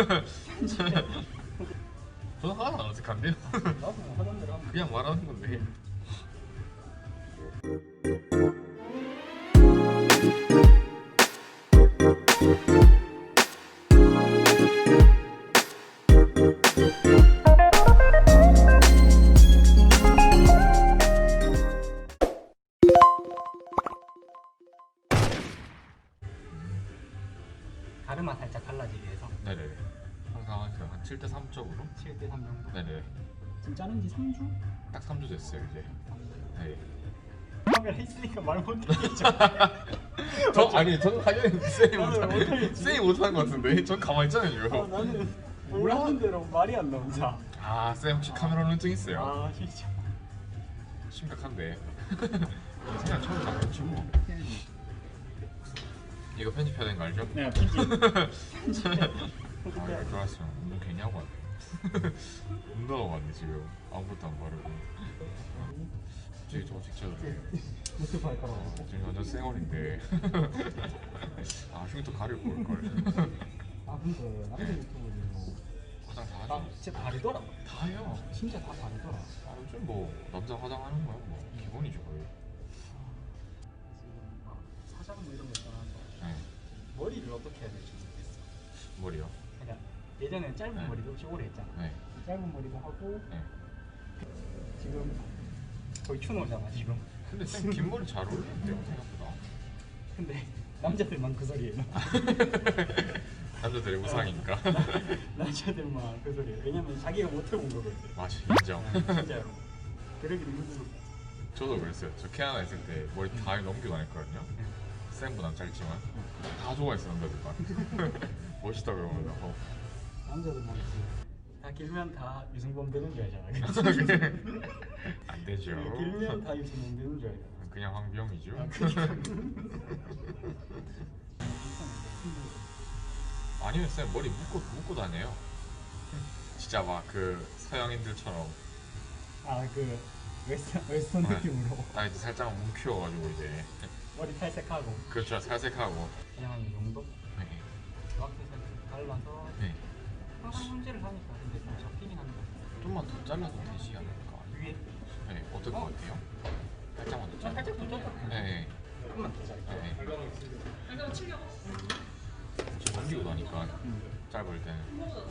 어색한데요? 나도 뭐 하던 대로 하면 그냥 말하는 건데. 가르마 살짝 갈라지게 해서 네네. 항상 한 7대 3 쪽으로. 7대 3 정도 네네. 지금 자른 지 3주? 딱 3주 됐어요 이제. 네. 카메라 있으니까 말 못하겠죠 저 아니 저는 당연히 쌤이 나는 못하는 못하겠지. 쌤이 못하는 것 같은데 전 가만히 있잖아요. 아, 나는 몰라는 대로 말이 안 나온다 아, 쌤 혹시 카메라 눈증 있어요? 아 진짜 심각한데. 그냥 처음 잡았지 뭐. 이거 편집해야 되는 거 알죠? 네 피지 아, 이거 들어왔으면 운동 괜히 하고 왔네. 운동하고 왔네 지금 아무것도 안 바르고. 저기 저거 직접 유튜브 할 어, 거라고 지금 완전 쌩얼인데. 아 흉터 가리고 올 걸. 아 근데 남자 유튜브는 뭐 화장 다나 하죠. 진짜 다르더라 다요. 진짜 다 다르더라 아, 요즘 뭐 남자 화장하는 거야 뭐 기본이죠 거의. 머리를 어떻게 해야 될지 모르겠어 머리요. 그냥 예전에 짧은 네. 머리도 혹시 오래 했잖아 네. 짧은 머리도 하고 네. 지금 거의 추노잖아 지금 근데 쌤 긴 머리 잘 어울리는데요 생각보다. 근데 남자들만 그 소리예요 남자들의 우상이니까. 남자들만 그 소리예요 왜냐면 자기가 못 해본 거거든 맞아 인정. 진짜로 그러기도 힘들고 저도 그랬어요. 저 캐나다 있을 때 머리 다 넘기고 다녔거든요. 쌤보단 짧지만 다 좋아했어 남자들만. 멋있다 그러면서 어. 남자들만 그- 다 길면 다 유승범 되는 줄 알잖아 그치? 안 되죠. 길면 다 유승범 되는 줄 알잖아 그냥 황비영이죠. 아. 아니면 쌤 머리 묶고 묶고 다녀요. 진짜 막 그 서양인들처럼 아그 웨스턴 웨스턴 네. 느낌으로 딱 이제 살짝 뭉켜가지고 이제 머리 탈색하고 그렇죠 살색하고. 그냥 한이 정도 네. 살짝 발라서 네. 항상 손질을 하니까 근데 좀 잡히긴 하는 거 좀만 더 잘라도 되지 않을까? 위에 네. 어떨 것 같아요? 살짝만 더 아, 잘라. 살짝 더 잘라 네. 조금만 더 잘라 네. 저 넘기고 나니까 음. 짧을 때는.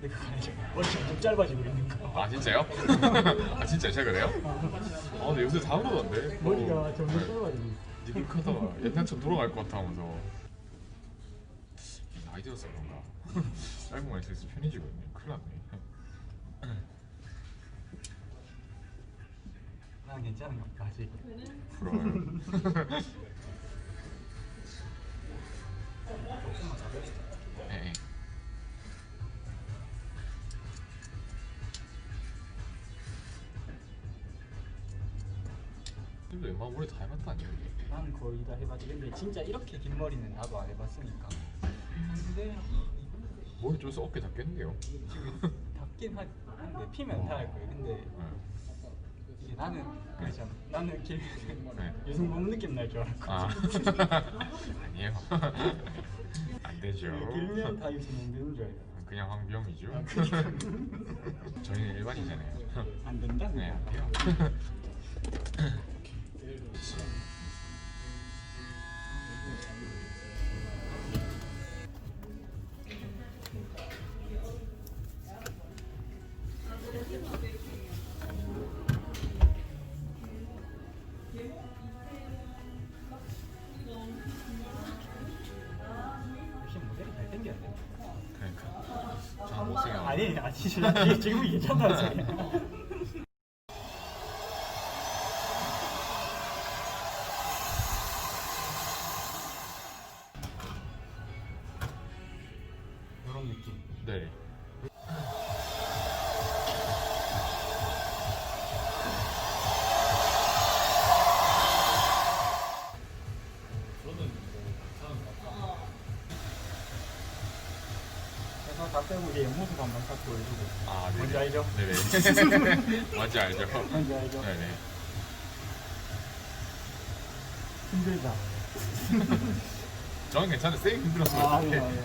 근데 그거? 머리 점점 짧아지고 있는 거아 진짜요? 아 진짜 제가 그래요? 아 근데 요새 다 그러던데 머리가 점점 짧아지고 있어 니들 크다가 옛날처럼 돌아갈 것 같아 하면서. 나이 들어서 그런가? 짧은 머리 있을 편해지거든요. 큰일 났네. 난 괜찮은 것 같아 아직. 부러워요 근데 웬만한 머리 다 해봤다 이게? 나는 거의 다 해봤지 근데 진짜 이렇게 긴 머리는 나도 안 해봤으니까 근데 머리 좀서 어깨 닿겠는데요? 지금 닿긴 하- 한데 피면 다할 거예요 근데 네. 이게 나는 그렇잖아 나는 길면 네. 유승범 느낌 날줄아 알았거든 아니에요 안 되죠 길면 다 유승범 되는 줄 알고 그냥 황비영이죠 아. 저희는 일반이잖아요 안 된다 네, 안 돼요. 모델이 잘 생겨야 돼 그러니까 저는 못생겨. 아니 아니 지금 지금 괜찮다는 소리야 이런 느낌 네. 이제 옆모습 한번 딱 보여주고 아, 네. 뭔지 알죠? 네네. 뭔지 알죠? 뭔지 알죠? 네네. 힘들다 저는 괜찮아요. 쌤 힘들었어요. 아, 아니야, 아니야.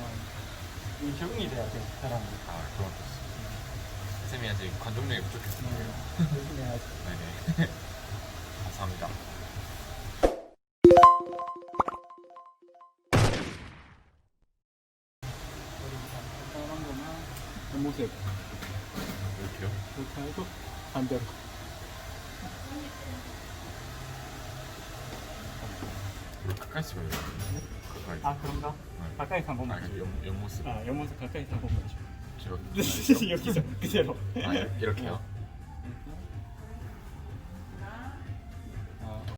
이 적응이 돼야 돼 사람은 아 그런 것도 있어. 쌤이 아직 관종력이 부족했습니다. 열심히 해야지 네네. 옆모습 이렇게요? 이렇게 하고 반대로 이거 가까이서 봐요. 가까이. 아 그런가? 네. 가까이서 한 아, 번만 그 옆, 옆모습. 아 옆모습 한 번만 줘저 여기서 그대로 아, 이렇게요?